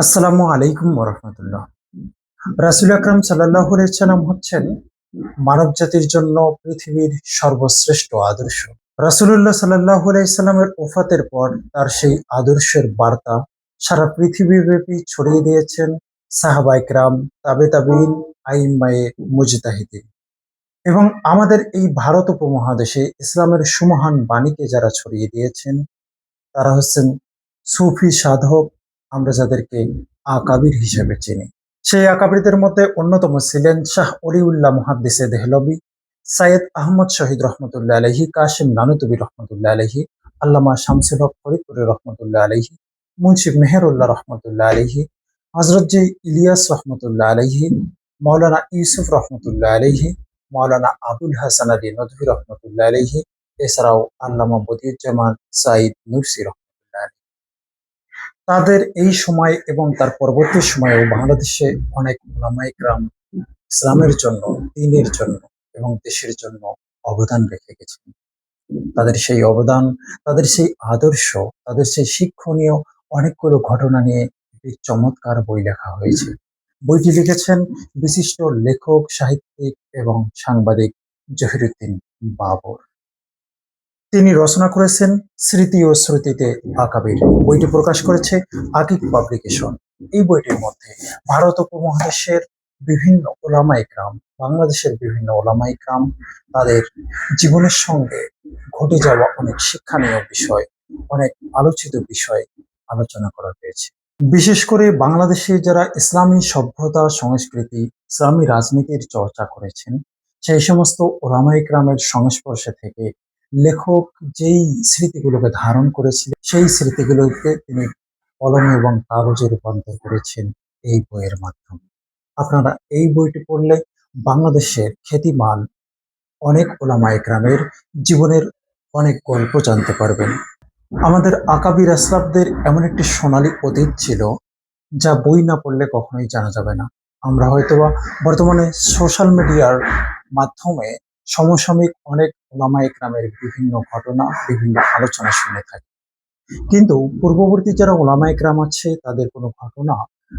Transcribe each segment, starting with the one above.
আসসালামু আলাইকুম ওরহমতুল্লাহ। রাসুল আকরাম সাল্লাহ সাল্লাম হচ্ছেন মানব জাতির জন্য পৃথিবীর সর্বশ্রেষ্ঠ আদর্শ। রাসুল্লাহ সাল্লাহ সাল্লামের ওফাতের পর তার সেই আদর্শের বার্তা সারা পৃথিবীব্যাপী ছড়িয়ে দিয়েছেন সাহাবাইকরাম তাবে তাবিন আইমায়ে মুজতাহিদিন। এবং আমাদের এই ভারত উপমহাদেশে ইসলামের সুমহান বাণীকে যারা ছড়িয়ে দিয়েছেন, তারা হচ্ছেন সুফি সাধক আমরা যাদেরকে আকাবির হিসেবে চিনি সেই আকাবিরদের মধ্যে অন্যতম ছিলেন শাহ অলিউল্লাহ মুহাদ্দিসে দেহলবি, সাইয়দ আহমদ শহীদ রহমতুল্লাহ আলহি কাশিম নানুতুবি রহমতুল্লাহ আলহি আল্লামা শামসুল হক ফরিদপুরি রহমতুল্লাহ আলহি মুন্সি মেহেরুল্লাহ রহমতুল্লাহ আলহি হজরত জি ইলিয়াস রহমতুল্লাহ আলহি মৌলানা ইউসুফ রহমতুল্লাহ আলহি মৌলানা আবুল হাসান আলী নদভী রহমতুল্লাহ আলহি এছাড়াও আল্লামা বদিউজ্জামান সাইদ নুরসি আলাইহি। তাদের এই সময় এবং তার পরবর্তী সময়েও বাংলাদেশে অনেক ওলামাইকরাম ইসলামের জন্য, দিনের জন্য এবং দেশের জন্য অবদান রেখে গেছেন। তাদের সেই অবদান, তাদের সেই আদর্শ, তাদের সেই শিক্ষণীয় অনেকগুলো ঘটনা নিয়ে একটি চমৎকার বই লেখা হয়েছে। বইটি লিখেছেন বিশিষ্ট লেখক, সাহিত্যিক এবং সাংবাদিক জহিরুদ্দিন বাবর। তিনি রচনা করেছেন স্মৃতি ও শ্রুতিতে আকাবির। বইটি প্রকাশ করেছে আকিক পাবলিকেশন। এই বইটির মধ্যে ভারত উপমহাদেশের বিভিন্ন ওলামা ইকরাম বাংলাদেশের বিভিন্ন ওলামা ইকরাম তাদের জীবনের সঙ্গে ঘটে যাওয়া অনেক শিক্ষণীয় বিষয়, অনেক আলোচিত বিষয় আলোচনা করা হয়েছে। বিশেষ করে বাংলাদেশে যারা ইসলামী সভ্যতা, সংস্কৃতি, ইসলামী রাজনীতির চর্চা করেছেন, সেই সমস্ত ওলামা ইকরামের সংস্পর্শে থেকে লেখক যেই স্মৃতিগুলোকে ধারণ করেছিলেন, সেই স্মৃতিগুলোকে তিনি কলমে এবং কাগজে রূপান্তর করেছেন এই বইয়ের মাধ্যমে। আপনারা এই বইটি পড়লে বাংলাদেশের খ্যাতিমান অনেক ওলামা গ্রামের জীবনের অনেক গল্প জানতে পারবেন। আমাদের আকাবির আসলাফদের এমন একটি সোনালী অতীত ছিল, যা বই না পড়লে কখনোই জানা যাবে না। আমরা হয়তোবা বর্তমানে সোশ্যাল মিডিয়ার মাধ্যমে সমসাময়িক অনেক ওলামা একরামের বিভিন্ন ঘটনা, বিভিন্ন আলোচনা শুনে থাকি। কিন্তু পূর্ববর্তী যারা ওলামা একরাম আছে, তাদের কোনো ঘটনা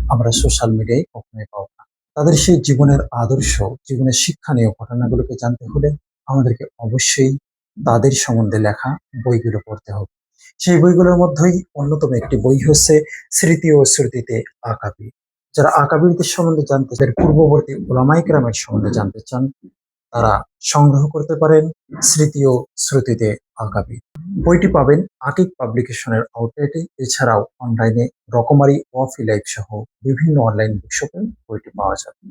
আমরা সোশ্যাল মিডিয়ায় কখনোই পাবো না। তাদের সেই জীবনের আদর্শ, জীবনের শিক্ষণীয় ঘটনাগুলোকে জানতে হলে আমাদেরকে অবশ্যই তাদের সম্বন্ধে লেখা বইগুলো পড়তে হবে। সেই বইগুলোর মধ্যেই অন্যতম একটি বই হচ্ছে স্মৃতি ও স্মৃতিতে আকাবি যারা আকাবিরদের সম্বন্ধে জানতে চান, পূর্ববর্তী ওলামাইকরামের সম্বন্ধে জানতে চান তারা সংগ্রহ করতে পারেন স্মৃতি ও শ্রুতিতে আঁকাবি বইটি পাবেন আকিক পাবলিকেশনের আউটলেটে, এছাড়াও অনলাইনে রকমারি ওয়াফি লাইভ সহ বিভিন্ন অনলাইন বুকশপে বইটি পাওয়া যাবে।